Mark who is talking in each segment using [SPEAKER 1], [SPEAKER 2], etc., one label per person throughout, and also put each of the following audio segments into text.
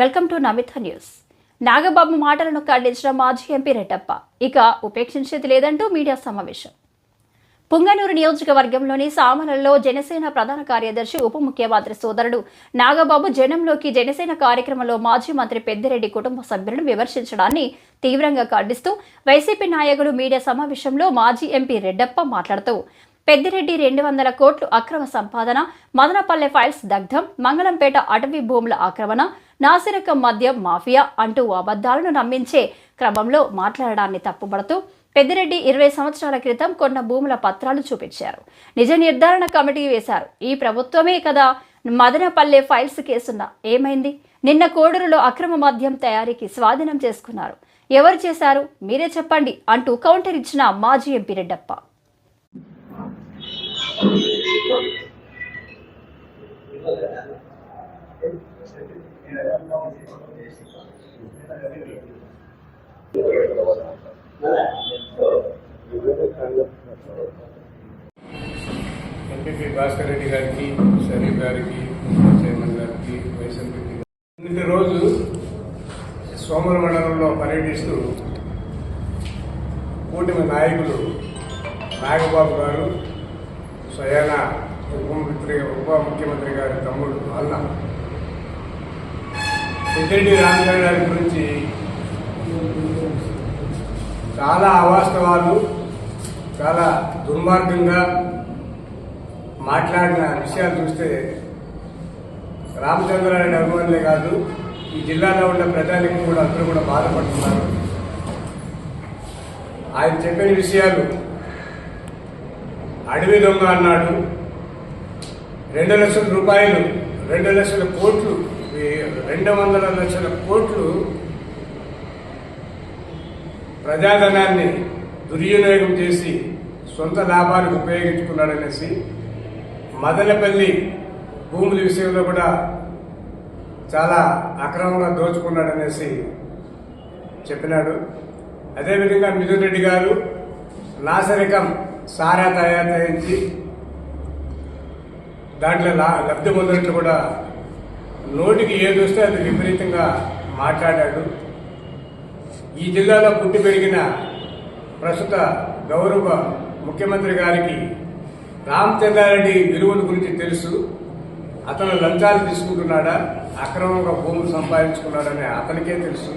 [SPEAKER 1] Welcome to Namitha news. Nagababu మాటలను ఖండించిన మాజీ ఎంపీ రెడ్డప్ప. ఇక ఉపేక్షించేది లేదంటూ మీడియా సమావేశం. పుంగనూరు నియోజకవర్గంలోని సామలలో జనసేన ప్రధాన కార్యదర్శి ఉప ముఖ్యమంత్రి సోదరుడు నాగబాబు జనంలోకి జనసేన కార్యక్రమంలో మాజీ మంత్రి పెద్దిరెడ్డి కుటుంబ సభ్యులను విమర్శించడాన్ని తీవ్రంగా ఖండిస్తూ వైసీపీ నాయకులు మీడియా సమావేశంలో మాజీ ఎంపీ రెడ్డప్ప మాట్లాడుతూ పెద్దిరెడ్డి రెండు వందల కోట్లు అక్రమ సంపాదన మదనపల్లె ఫైల్స్ దగ్ధం మంగళంపేట అటవీ భూముల ఆక్రమణ నాసిరకం మద్యం మాఫియా అంటూ అబద్ధాలను నమ్మించే క్రమంలో మాట్లాడడాన్ని తప్పుబడుతూ పెద్దిరెడ్డి ఇరవై సంవత్సరాల క్రితం కొన్న భూముల పత్రాలు చూపించారు. నిజ నిర్ధారణ కమిటీ వేశారు. ఈ ప్రభుత్వమే కదా మదనపల్లె ఫైల్స్ కేసున్న. ఏమైంది? నిన్న కోడూరులో అక్రమ మద్యం తయారీకి స్వాధీనం చేసుకున్నారు. ఎవరు చేశారు? మీరే చెప్పండి అంటూ కౌంటర్ ఇచ్చిన మాజీ ఎంపీ రెడ్డప్ప.
[SPEAKER 2] ఎంపీపీ భాస్కర్ రెడ్డి గారికి షరీఫ్ గారికి చైర్మన్ గారికి వైస్ ఎంపీపీ రోజు సోమర మండలంలో పర్యటిస్తూ కూటమి నాయకులు నాగబాబు గారు స్వయాన ఉప మంత్రి ఉప ముఖ్యమంత్రి గారి తమ్ముడు అన్న పెద్దిరెడ్డి రామచంద్ర గారి గురించి చాలా అవాస్తవాలు చాలా దుర్మార్గంగా మాట్లాడిన విషయాలు చూస్తే రామచంద్రారెడ్డి అభిమానులే కాదు ఈ జిల్లాలో ఉన్న ప్రజానికి కూడా అందరూ కూడా బాధపడుతున్నారు. ఆయన చెప్పిన విషయాలు అడవి దొంగ అన్నాడు రెండు లక్షల రూపాయలు రెండు లక్షల కోట్లు రెండు వందల లక్షల కోట్లు ప్రజాధనాన్ని దుర్వినియోగం చేసి సొంత లాభాలకు ఉపయోగించుకున్నాడనేసి మదనపల్లి భూముల విషయంలో కూడా చాలా అక్రమంగా దోచుకున్నాడనేసి చెప్పినాడు. అదేవిధంగా మిథున్ రెడ్డి గారు నాసరికం సారా తయారు చేయించి దాంట్లో లా- లబ్ధి పొందినట్లు కూడా నోటికి ఏది వస్తే అది విపరీతంగా మాట్లాడాడు. ఈ జిల్లాలో పుట్టి పెరిగిన ప్రస్తుత గౌరవ ముఖ్యమంత్రి గారికి రామచంద్రారెడ్డి విలువల గురించి తెలుసు. అతను లంచాలు తీసుకుంటున్నాడా? అక్రమంగా భూములు సంపాదించుకున్నాడని అతనికే తెలుసు.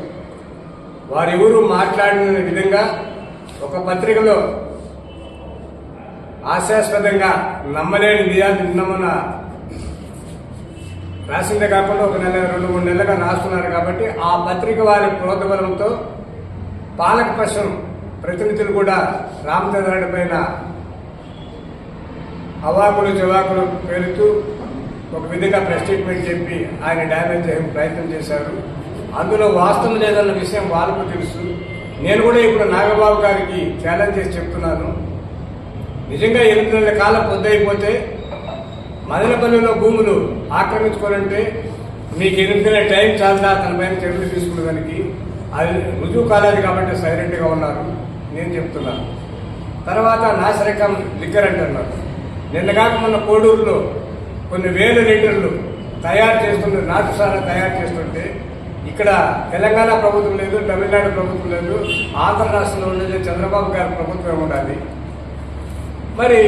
[SPEAKER 2] వారెవరు మాట్లాడిన విధంగా ఒక పత్రికలో ఆశాస్పదంగా నమ్మలేని నిజాన్ని నిన్నమన్న రాసిందే కాకుండా ఒక నెల రెండు మూడు నెలలుగా రాస్తున్నారు కాబట్టి ఆ పత్రిక వారి ప్రోద్బలంతో పాలకపక్షం ప్రతినిధులు కూడా రామచంద్రారెడ్డి పైన అవాకులు జవాకులు పేరుతూ ఒక విధంగా ప్రెస్ స్టేట్మెంట్ చెప్పి ఆయన డ్యామేజ్ చేయ ప్రయత్నం చేశారు. అందులో వాస్తవం లేదన్న విషయం వాళ్ళకు తెలుసు. నేను కూడా ఇప్పుడు నాగబాబు గారికి ఛాలెంజ్ చేసి చెప్తున్నాను. నిజంగా ఎనిమిది నెలల కాలం పొద్దయిపోతే మదనపల్లిలో భూములు ఆక్రమించుకోవాలంటే మీకు ఎనిమిది టైం చాలా తన పైన చర్యలు తీసుకునేదానికి అది రుజువు కాలేదు కాబట్టి సైలెంట్గా ఉన్నారు. నేను చెప్తున్నాను తర్వాత నాశరకం లిక్కర్ అంటున్నారు. నిన్న కాక మొన్న కోడూరులో కొన్ని వేల లీటర్లు తయారు చేస్తుంటే నాటుసారా తయారు చేస్తుంటే ఇక్కడ తెలంగాణ ప్రభుత్వం లేదు తమిళనాడు ప్రభుత్వం లేదు ఆంధ్ర రాష్ట్రంలో ఉండేది చంద్రబాబు గారి ప్రభుత్వం ఉండాలి. మరి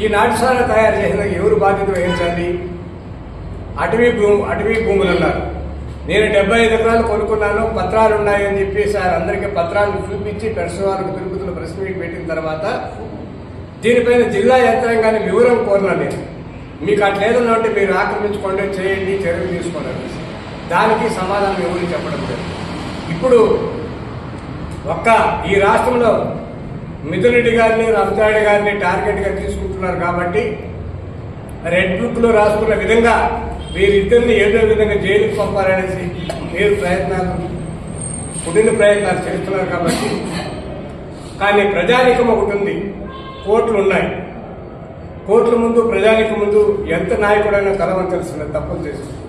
[SPEAKER 2] ఈ నాటుసారా తయారు చేసిన ఎవరు బాధ్యత వహించాలి అటవీ భూమి అటవీ భూములు అన్నారు. నేను డెబ్బై ఐదు ఎకరాలు కొనుక్కున్నాను పత్రాలు ఉన్నాయని చెప్పి సార్ అందరికీ పత్రాలు చూపించి పెర్సవాళ్ళకు తిరుపతిలో ప్రెస్ మీట్ పెట్టిన తర్వాత దీనిపైన జిల్లా యంత్రాంగాన్ని వివరం కోరినా నేను. మీకు అట్లేదన్నా ఉంటే మీరు ఆక్రమించుకోండి చేయండి చర్యలు తీసుకోండి. దానికి సమాధానం ఎవరు చెప్పడం లేదు. ఇప్పుడు ఒక్క ఈ రాష్ట్రంలో మిథున్ గారిని రంజాడి గారిని టార్గెట్గా తీసుకుంటున్నారు కాబట్టి రెడ్ బుక్లో రాసుకున్న విధంగా వీరిద్దరిని ఏదో విధంగా జైలుకు పంపాలనేసి మీరు ప్రయత్నాలు పుట్టిన ప్రయత్నాలు చేస్తున్నారు కాబట్టి. కానీ ప్రజానికం ఒకటి ఉంది. కోర్టులు ఉన్నాయి. కోర్టుల ముందు ప్రజానికం ముందు ఎంత నాయకుడైనా కలవని తెలిసిన తప్పులు చేస్తుంది